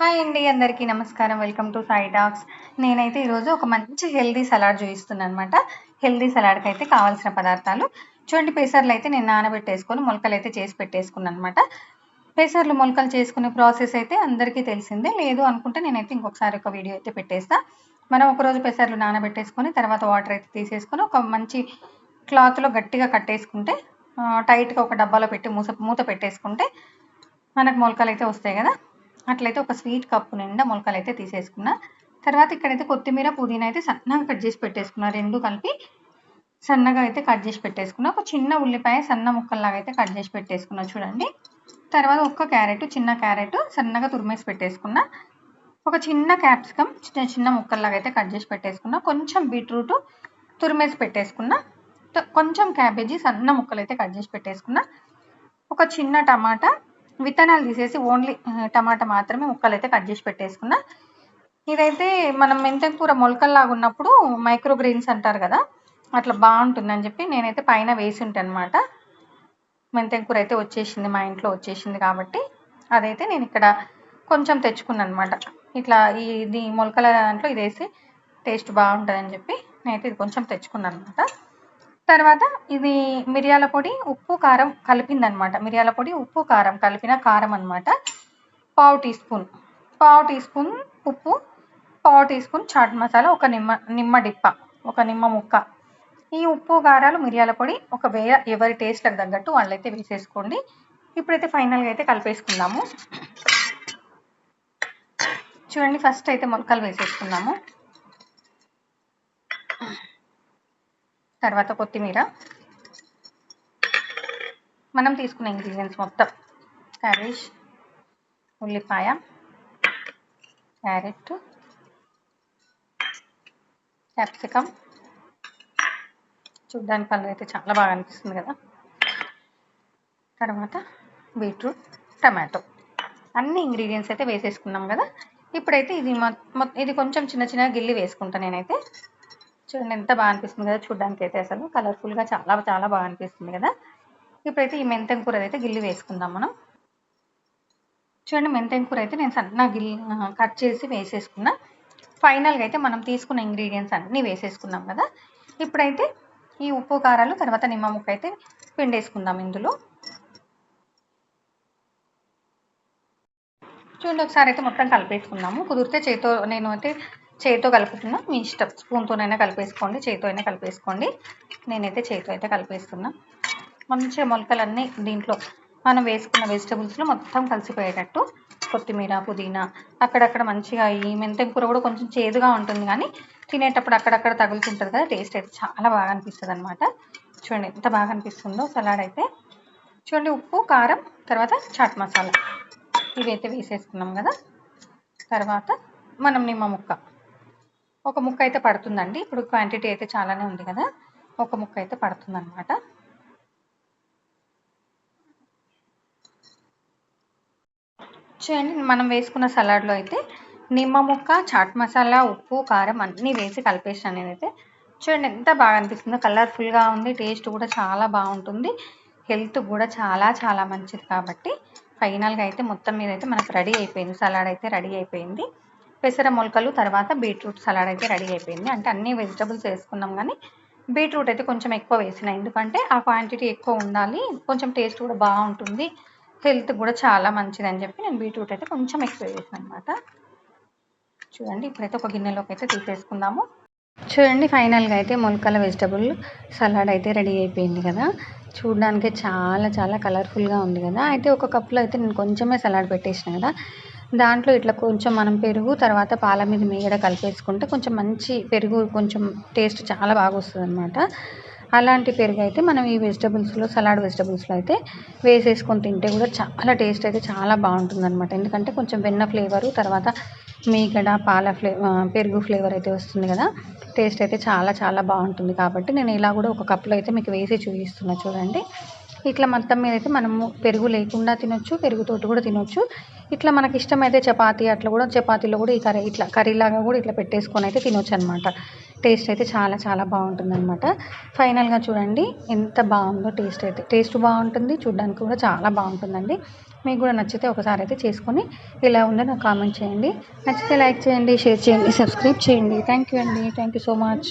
Hi అండి అందరికీ నమస్కారం. వెల్కమ్ టు సాయి టాక్స్ నేనైతే ఈరోజు ఒక మంచి హెల్దీ సలాడ్ చూపిస్తున్నాను అనమాట హెల్దీ సలాడ్కి అయితే కావాల్సిన పదార్థాలు. చూడండి పెసర్లు అయితే నేను నానబెట్టేసుకొని మొలకలు అయితే చేసి పెట్టేసుకున్నాను అనమాట పెసర్లు మొలకలు చేసుకునే ప్రాసెస్ అయితే అందరికీ తెలిసిందే. లేదు అనుకుంటే నేనైతే ఇంకొకసారి ఒక వీడియో అయితే పెట్టేస్తా. మనం ఒకరోజు పెసర్లు నానబెట్టేసుకొని తర్వాత వాటర్ అయితే తీసేసుకొని ఒక మంచి క్లాత్లో గట్టిగా కట్టేసుకుంటే టైట్గా ఒక డబ్బాలో పెట్టి మూస మూత పెట్టేసుకుంటే మనకు మొలకలు అయితే వస్తాయి కదా. అట్లయితే ఒక స్వీట్ కప్పు నిండా మొలకలు అయితే తీసేసుకున్నా. తర్వాత ఇక్కడైతే కొత్తిమీర పుదీనా అయితే సన్నగా కట్ చేసి పెట్టేసుకున్నా. రెండు కలిపి సన్నగా అయితే కట్ చేసి పెట్టేసుకున్నా. ఒక చిన్న ఉల్లిపాయ సన్న ముక్కల్లాగా అయితే కట్ చేసి పెట్టేసుకున్నా చూడండి. తర్వాత ఒక్క క్యారెట్ చిన్న క్యారెట్ సన్నగా తురిమేసి పెట్టేసుకున్నా. ఒక చిన్న క్యాప్సికమ్ చిన్న చిన్న ముక్కల్లాగా అయితే కట్ చేసి పెట్టేసుకున్నా. కొంచెం బీట్రూట్ తురిమేసి పెట్టేసుకున్నా. కొంచెం క్యాబేజీ సన్న ముక్కలు అయితే కట్ చేసి పెట్టేసుకున్నా. ఒక చిన్న టమాటా విత్తనాలు తీసేసి ఓన్లీ టమాటా మాత్రమే ముక్కలు అయితే కట్ చేసి పెట్టేసుకున్నా. ఇదైతే మనం మెంతెం కూర మొలకల్లాగా ఉన్నప్పుడు మైక్రో గ్రెయిన్స్ అంటారు కదా అట్లా బాగుంటుందని చెప్పి నేనైతే పైన వేసి ఉంటాను అనమాట మెంతెం కూర అయితే వచ్చేసింది మా ఇంట్లో వచ్చేసింది కాబట్టి అదైతే నేను ఇక్కడ కొంచెం తెచ్చుకున్నాను అనమాట ఇట్లా ఈ ఇది మొలకల దాంట్లో ఇది వేసి టేస్ట్ బాగుంటుందని చెప్పి నేనైతే ఇది కొంచెం తెచ్చుకున్నాను అనమాట తర్వాత ఇది మిరియాల పొడి ఉప్పు కారం కలిపిందనమాట. మిరియాల పొడి ఉప్పు కారం కలిపిన కారం అన్నమాట పావు టీ స్పూన్. పావు టీ స్పూన్ ఉప్పు పావు టీ స్పూన్ చాట్ మసాలా ఒక నిమ్మ నిమ్మ డిప్ప ఒక నిమ్మ ముక్క. ఈ ఉప్పు కారాలు మిరియాల పొడి ఒక వేయ ఎవరి టేస్ట్లకు తగ్గట్టు వాళ్ళైతే వేసేసుకోండి. ఇప్పుడైతే ఫైనల్గా అయితే కలిపేసుకుందాము. చూడండి ఫస్ట్ అయితే మొలకలు వేసేసుకున్నాము. తర్వాత కొత్తిమీర. మనం తీసుకున్న ఇంగ్రీడియంట్స్ మొత్తం. క్యాబేజ్ ఉల్లిపాయ క్యారెట్ క్యాప్సికమ్. చూడ్డానికి పళ్ళు అయితే చాలా బాగా అనిపిస్తుంది కదా. తర్వాత బీట్రూట్ టమాటో. అన్ని ఇంగ్రీడియంట్స్ అయితే వేసేసుకున్నాం కదా. ఇప్పుడైతే ఇది ఇది కొంచెం చిన్న చిన్న గిల్లి వేసుకుంటాను నేనైతే. చూడండి ఎంత బాగా అనిపిస్తుంది కదా చూడడానికి అయితే అసలు కలర్ఫుల్గా చాలా చాలా బాగా అనిపిస్తుంది కదా. ఇప్పుడైతే ఈ మెంతెం కూర అయితే గిల్లి వేసుకుందాం మనం. చూడండి మెంతెం కూర అయితే నేను సన్న గిల్లి కట్ చేసి వేసేసుకున్నా. ఫైనల్గా అయితే మనం తీసుకున్న ఇంగ్రీడియంట్స్ అన్నీ వేసేసుకున్నాం కదా. ఇప్పుడైతే ఈ ఉప్పు కారాలు తర్వాత నిమ్మ ముక్క అయితే పిండేసుకుందాం ఇందులో. చూడండి ఒకసారి అయితే మొత్తం కలిపేసుకుందాము. కుదిరితే చేతితో నేను అయితే చేయితో కలుపుతున్నా. మీ ఇష్టం. స్పూన్తోనైనా కలిపేసుకోండి. చేతితో అయినా కలిపేసుకోండి. నేనైతే చేతితో అయితే కలిపేస్తున్నా. మంచిగా మొలకలన్నీ దీంట్లో మనం వేసుకున్న వెజిటబుల్స్లో మొత్తం కలిసిపోయేటట్టు కొత్తిమీర పుదీనా అక్కడక్కడ మంచిగా ఈ మెంతెం కూర కూడా కొంచెం చేదుగా ఉంటుంది కానీ తినేటప్పుడు అక్కడక్కడ తగులుతుంటుంది కదా టేస్ట్ అయితే చాలా బాగా అనిపిస్తుంది అనమాట చూడండి ఎంత బాగా అనిపిస్తుందో సలాడ్ అయితే. చూడండి ఉప్పు కారం తర్వాత చాట్ మసాలా. ఇవైతే వేసేసుకున్నాం కదా. తర్వాత మనం నిమ్మ ముక్క. ఒక ముక్క అయితే పడుతుందండి. ఇప్పుడు క్వాంటిటీ అయితే చాలానే ఉంది కదా. ఒక ముక్క అయితే పడుతుందన్నమాట. చూడండి మనం వేసుకున్న సలాడ్లో అయితే నిమ్మ ముక్క చాట్ మసాలా ఉప్పు కారం అన్నీ వేసి కలిపేసాను నేనైతే. చూడండి ఎంత బాగా అనిపిస్తుందో. కలర్ఫుల్గా ఉంది టేస్ట్ కూడా చాలా బాగుంటుంది. హెల్త్ కూడా చాలా చాలా మంచిది కాబట్టి ఫైనల్గా అయితే మొత్తం మీద అయితే మనకు రెడీ అయిపోయింది. సలాడ్ అయితే రెడీ అయిపోయింది. పెసర మొలకలు తర్వాత బీట్రూట్ సలాడ్ అయితే రెడీ అయిపోయింది. అంటే అన్ని వెజిటబుల్స్ వేసుకున్నాం కానీ బీట్రూట్ అయితే కొంచెం ఎక్కువ వేసిన. ఎందుకంటే ఆ క్వాంటిటీ ఎక్కువ ఉండాలి. కొంచెం టేస్ట్ కూడా బాగుంటుంది. హెల్త్ కూడా చాలా మంచిది అని చెప్పి నేను బీట్రూట్ అయితే కొంచెం ఎక్కువ వేసాను అనమాట చూడండి ఇప్పుడైతే ఒక గిన్నెలోకి అయితే తీసేసుకుందాము. చూడండి ఫైనల్గా అయితే మొలకల వెజిటబుల్ సలాడ్ అయితే రెడీ అయిపోయింది కదా. చూడడానికి చాలా చాలా కలర్ఫుల్గా ఉంది కదా. అయితే ఒక కప్లో అయితే నేను కొంచెమే సలాడ్ పెట్టేసిన కదా. దాంట్లో ఇట్లా కొంచెం మనం పెరుగు తర్వాత పాల మీద మీగడ కలిపేసుకుంటే కొంచెం మంచి పెరుగు కొంచెం టేస్ట్ చాలా బాగా వస్తుంది అనమాట అలాంటి పెరుగు అయితే మనం ఈ వెజిటబుల్స్లో సలాడ్ వెజిటబుల్స్లో అయితే వేసేసుకొని తింటే కూడా చాలా టేస్ట్ అయితే చాలా బాగుంటుంది అనమాట ఎందుకంటే కొంచెం వెన్న ఫ్లేవరు తర్వాత మీగడ పాల ఫ్లే పెరుగు ఫ్లేవర్ అయితే వస్తుంది కదా టేస్ట్ అయితే చాలా చాలా బాగుంటుంది కాబట్టి నేను ఇలా కూడా ఒక కప్లో అయితే మీకు వేసి చూపిస్తున్నా చూడండి. ఇట్లా మొత్తం మీద అయితే మనము పెరుగు లేకుండా తినొచ్చు పెరుగుతోటి కూడా తినొచ్చు. ఇట్లా మనకి ఇష్టమైతే చపాతీ అట్లా కూడా చపాతీలో కూడా ఈ కర్రీ ఇట్లా కర్రీలాగా కూడా ఇట్లా పెట్టేసుకొని అయితే తినొచ్చు అనమాట టేస్ట్ అయితే చాలా చాలా బాగుంటుంది అనమాట ఫైనల్గా చూడండి ఎంత బాగుందో టేస్ట్ అయితే. టేస్ట్ బాగుంటుంది చూడడానికి కూడా చాలా బాగుంటుందండి. మీకు కూడా నచ్చితే ఒకసారి అయితే చేసుకొని ఇలా ఉందో నాకు కామెంట్ చేయండి. నచ్చితే లైక్ చేయండి షేర్ చేయండి సబ్స్క్రైబ్ చేయండి. థ్యాంక్ యూ అండి. Thank you so much.